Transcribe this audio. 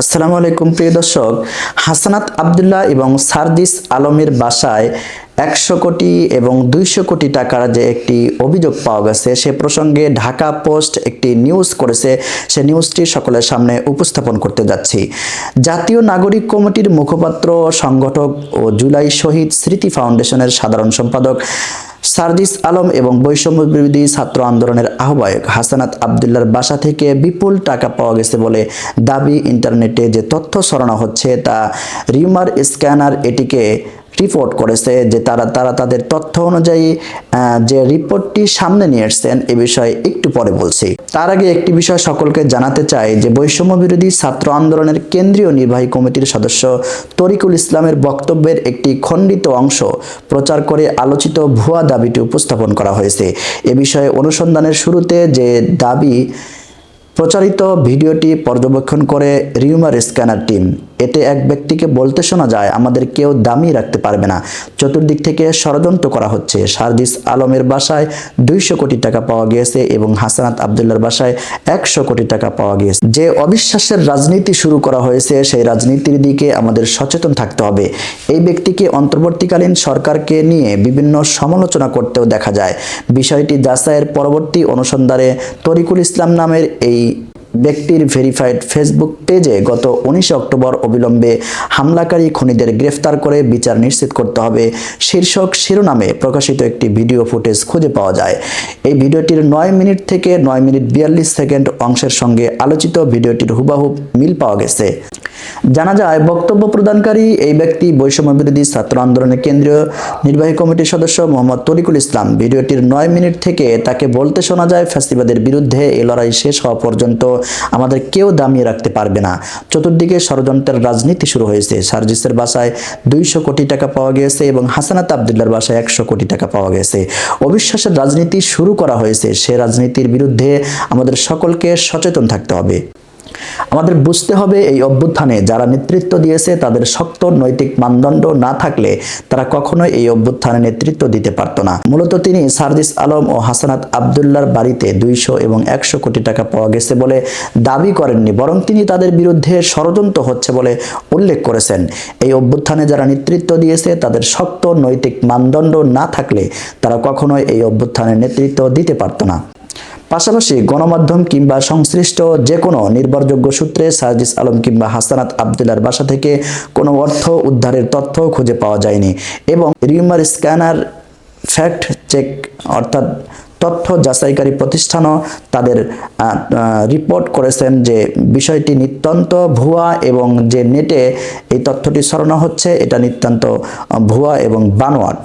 আসসালামু আলাইকুম প্রিয় দর্শক, হাসানাত আবদুল্লাহ এবং সার্দিস আলমের বাসায় একশো কোটি এবং দুইশো কোটি টাকার যে একটি অভিযোগ পাওয়া গেছে, সে প্রসঙ্গে ঢাকা পোস্ট একটি নিউজ করেছে। সে নিউজটি সকলের সামনে উপস্থাপন করতে যাচ্ছি। জাতীয় নাগরিক কমিটির মুখপাত্র, সংগঠক ও জুলাই শহীদ স্মৃতি ফাউন্ডেশনের সাধারণ সম্পাদক সার্দিস আলম এবং বৈষম্য বিরোধী ছাত্র আন্দোলনের আহ্বায়ক হাসানাত আবদুল্লার বাসা থেকে বিপুল টাকা পাওয়া গেছে বলে দাবি ইন্টারনেটে যে তথ্য সরানো হচ্ছে তা রিমার স্ক্যানার এটিকে রিপোর্ট করেছে যে তারা তারা তাদের তথ্য অনুযায়ী যে রিপোর্টটি সামনে নিয়ে এসছেন, এ বিষয়ে একটু পরে বলছি। তার আগে একটি বিষয় সকলকে জানাতে চাই যে বৈষম্য বিরোধী ছাত্র আন্দোলনের কেন্দ্রীয় নির্বাহী কমিটির সদস্য তরিকুল ইসলামের বক্তব্যের একটি খণ্ডিত অংশ প্রচার করে আলোচিত ভুয়া দাবিটি উপস্থাপন করা হয়েছে। এ বিষয়ে অনুসন্ধানের শুরুতে যে দাবি, প্রচারিত ভিডিওটি পর্যবেক্ষণ করে রিউমার স্ক্যানার টিম। এতে এক ব্যক্তিকে বলতে শোনা যায়, আমাদের কেউ দামি রাখতে পারবে না। চতুর্দিক থেকে ষড়যন্ত্র করা হচ্ছে। সার্দিস আলমের বাসায় দুইশো কোটি টাকা পাওয়া গিয়েছে এবং হাসানাত আবদুল্লার বাসায় একশো কোটি টাকা পাওয়া গিয়েছে। যে অবিশ্বাসের রাজনীতি শুরু করা হয়েছে, সেই রাজনীতির দিকে আমাদের সচেতন থাকতে হবে। এই ব্যক্তিকে অন্তর্বর্তীকালীন সরকারকে নিয়ে বিভিন্ন সমালোচনা করতেও দেখা যায়। বিষয়টি যাচাইয়ের পরবর্তী অনুসন্ধানে তরিকুল ইসলাম নামের এই ব্যক্তির ভেরিফাইড ফেসবুক পেজে গত উনিশে অক্টোবর অবিলম্বে হামলাকারী খুনিদের গ্রেফতার করে বিচার নিশ্চিত করতে হবে। শীর্ষক শিরোনামে প্রকাশিত একটি ভিডিও ফুটেজ খুঁজে পাওয়া যায়। এই ভিডিওটির নয় মিনিট থেকে নয় মিনিট বিয়াল্লিশ সেকেন্ড অংশের সঙ্গে আলোচিত ভিডিওটির হুবাহুব মিল পাওয়া গেছে। জানা যায় বক্তব্য প্রদানকারী এই ব্যক্তি বৈষম্য বিরোধী ছাত্র আন্দোলনের কেন্দ্রীয় নির্বাহী কমিটির সদস্য মোহাম্মদ তরিকুল ইসলাম। ভিডিওটির নয় মিনিট থেকে তাকে বলতে শোনা যায়, ফ্যাসিবাদের বিরুদ্ধে এই লড়াই শেষ হওয়া পর্যন্ত আমাদের কেউ দামিয়ে রাখতে পারবে না। চতুর্দিকে ষড়যন্ত্রের রাজনীতি শুরু হয়েছে। সার্জিসের বাসায় দুইশো কোটি টাকা পাওয়া গেছে এবং হাসানাত আবদুল্লার বাসায় একশো কোটি টাকা পাওয়া গেছে। অবিশ্বাসের রাজনীতি শুরু করা হয়েছে। সে রাজনীতির বিরুদ্ধে আমাদের সকলকে সচেতন থাকতে হবে। আমাদের বুঝতে হবে এই অভ্যুত্থানে যারা নেতৃত্ব দিয়েছে তাদের শক্ত নৈতিক মানদণ্ড না থাকলে তারা কখনোই এই অভ্যুত্থানে নেতৃত্ব দিতে পারত না। মূলত তিনি সার্দিস আলম ও হাসানাত আবদুল্লার বাড়িতে দুইশো এবং একশো কোটি টাকা পাওয়া গেছে বলে দাবি করেননি, বরং তিনি তাদের বিরুদ্ধে ষড়যন্ত্র হচ্ছে বলে উল্লেখ করেছেন। এই অভ্যুত্থানে যারা নেতৃত্ব দিয়েছে তাদের শক্ত নৈতিক মানদণ্ড না থাকলে তারা কখনোই এই অভ্যুত্থানে নেতৃত্ব দিতে পারত না। পাশাপাশি গণমাধ্যম কিংবা সংশ্লিষ্ট যে কোনো নির্ভরযোগ্য সূত্রে সার্জিস আলম কিংবা হাসানাত আবদুল্লার বাসা থেকে কোনো অর্থ উদ্ধারের তথ্য খুঁজে পাওয়া যায়নি এবং রিউমার স্ক্যানার, ফ্যাক্ট চেক অর্থাৎ তথ্য যাচাইকারী প্রতিষ্ঠানও তাদের রিপোর্ট করেছেন যে বিষয়টি নিতান্ত ভুয়া এবং যে নেটে এই তথ্যটি সরানো হচ্ছে এটা নিতান্ত ভুয়া এবং বানোয়াট।